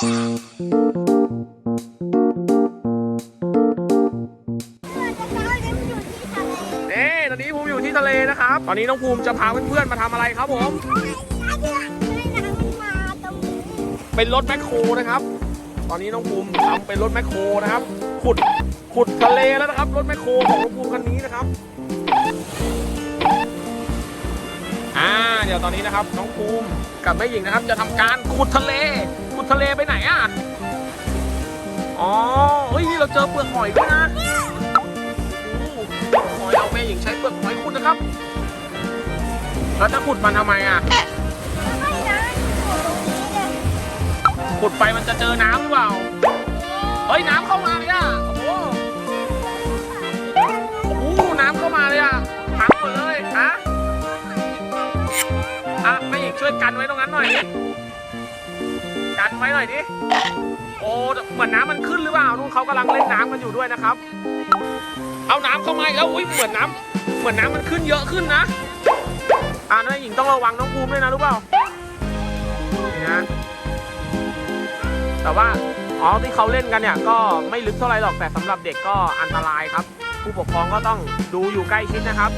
นี่ตอนนี้ภูมิอยู่ที่ทะเลนะครับ ตอนนี้น้องภูมิจะพาเพื่อนๆมาทำอะไรครับผม เป็นรถแมคโครนะครับ ตอนนี้น้องภูมิทำเป็นรถแมคโครนะครับ ขุด ขุดทะเลแล้วนะครับ รถแมคโครของน้องภูมิคันนี้นะครับอ่าเดี๋ยวตอนนี้นะครับน้องภูมิกับแม่หญิงนะครับ จะทำการขุดทะเล ทะเลไปไหนอะ อ๋อเฮ้ยนี่เราเจอเปลือกหอยด้วยนะหอยเอาแม่หญิงใช้เปลือกหอยขุดนะครับ แล้วจะขุดมันทำไมอะขุดไปมันจะเจอน้ำหรือเปล่า เฮ้ยน้ำเข้ามาเลยอะ โอ้โหโอ้โหน้ำเข้ามาเลยอะพังหมดเลยฮะอะแม่หญิงช่วยกันไว้ตรงนั้นหน่อย กันไว้หน่อยดิโอ้เหมือนน้ำมันขึ้นหรือเปล่านู่นเขากำลังเล่นน้ำกันอยู่ด้วยนะครับ เอาน้ำเข้ามาแล้วอุ้ยเหมือนน้ำเหมือนน้ำมันขึ้นเยอะขึ้นนะอ่าแม่หญิงต้องระวังน้องภูมิด้วยนะรู้เปล่านี่นะแต่ว่าอ๋อที่เขาเล่นกันเนี่ยก็ไม่ลึกเท่าไหร่หรอกแต่สำหรับเด็กก็อันตรายครับ ผู้ปกครองก็ต้องดูอยู่ใกล้ชิดนะครับ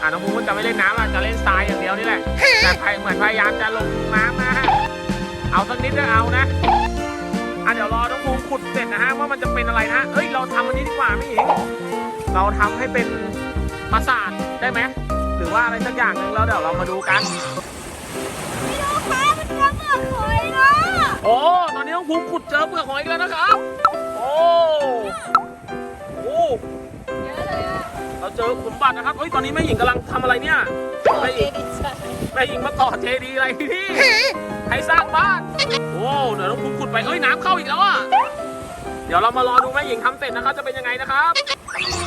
อ่าน้องภูมิก็จะไม่เล่นน้ำอะจะเล่นทรายอย่างเดียวนี่แหละแต่เหมือนพยายามจะลงน้ำนะ เอาสักนิดก็เอานะอะเดี๋ยวรอน้องภูมิขุดเสร็จนะฮะว่ามันจะเป็นอะไรนะเฮ้ยเราทำอันนี้ดีกว่าไม่หญิงเราทำให้เป็นปราสาทได้ไหมหรือว่าอะไรสักอย่างหนึ่งแล้วเดี๋ยวเรามาดูกันโอ้ ตอนนี้น้องภูมิขุดเจอเปลือกหอยอีกแล้วนะครับ โอ้โอ้เราเจอขุมบัตรนะครับเฮ้ย ตอนนี้แม่หญิงกำลังทำอะไรเนี่ย แม่หญิง แม่หญิงมาต่อเจดีย์อะไรที่นี่ ให้สร้างบ้าน โอ้เดี๋ยวน้องภูมิขุดไปเอ้ยน้ำเข้าอีกแล้วอะ เดี๋ยวเรามารอดูแม่หญิงทำเสร็จนะครับจะเป็นยังไงนะครับ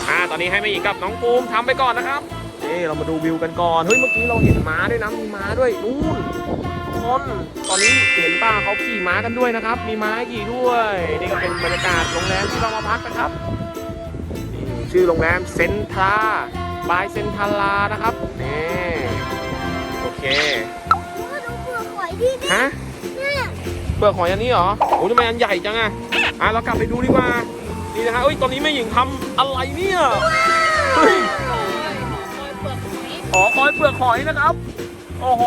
อ่า ตอนนี้ให้แม่หญิงกับน้องภูมิทำไปก่อนนะครับนี่เรามาดูวิวกันก่อน เฮ้ย เมื่อกี้เราเห็นม้าด้วยนะมีม้าด้วยนู่นคนตอนนี้เห็นป้าเขาขี่ม้ากันด้วยนะครับ มีม้าขี่ด้วย นี่ก็เป็นบรรยากาศโรงแรมที่เรามาพักนะครับนี่ชื่อโรงแรมเซนทราบายเซนทารานะครับนี่โอเค ฮะเปลือกหอยอันนี้เหรอโอ้ทำไมอันใหญ่จังอะอะเรากลับไปดูดีกว่านี่นะฮะเอ้ยตอนนี้แม่หญิงทำอะไรเนี่ยเฮ้ยอ๋อคอยเปลือกหอยนะครับ โอ้โห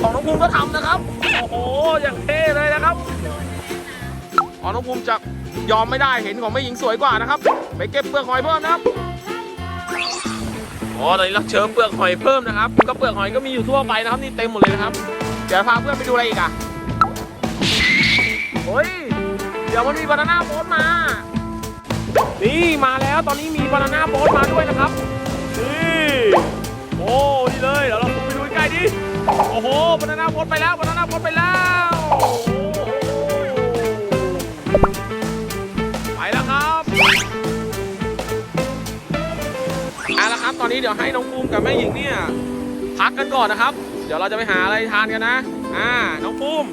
ของน้องภูมิก็ทำนะครับ โอ้โห อย่างเท่เลยนะครับอ๋อน้องภูมิจะยอมไม่ได้เห็นของแม่หญิงสวยกว่านะครับ ไปเก็บเปลือกหอยเพิ่มนะครับอ๋อตอนนี้เราเจอเปลือกหอยเพิ่มนะครับ ก็เปลือกหอยก็มีอยู่ทั่วไปนะครับ นี่เต็มหมดเลยนะครับ เดี๋ยวพาเพื่อนไปดูอะไรอีกอะเฮ้ย เดี๋ยวมันมีบานาน่าโบ๊ทมา นี่มาแล้วตอนนี้มีบานาน่าโบ๊ทมาด้วยนะครับ นี่โอ้นี่เลยเดี๋ยวเราไปดูใกล้ดิ โอ้โหบานาน่าโบ๊ทไปแล้วบานาน่าโบ๊ทไปแล้ว ไปแล้วครับเอาละครับ ตอนนี้เดี๋ยวให้น้องภูมิกับแม่หญิงเนี่ยพักกันก่อนนะครับ เดี๋ยวเราจะไปหาอะไรทานกันนะ อ่า น้องภูมิ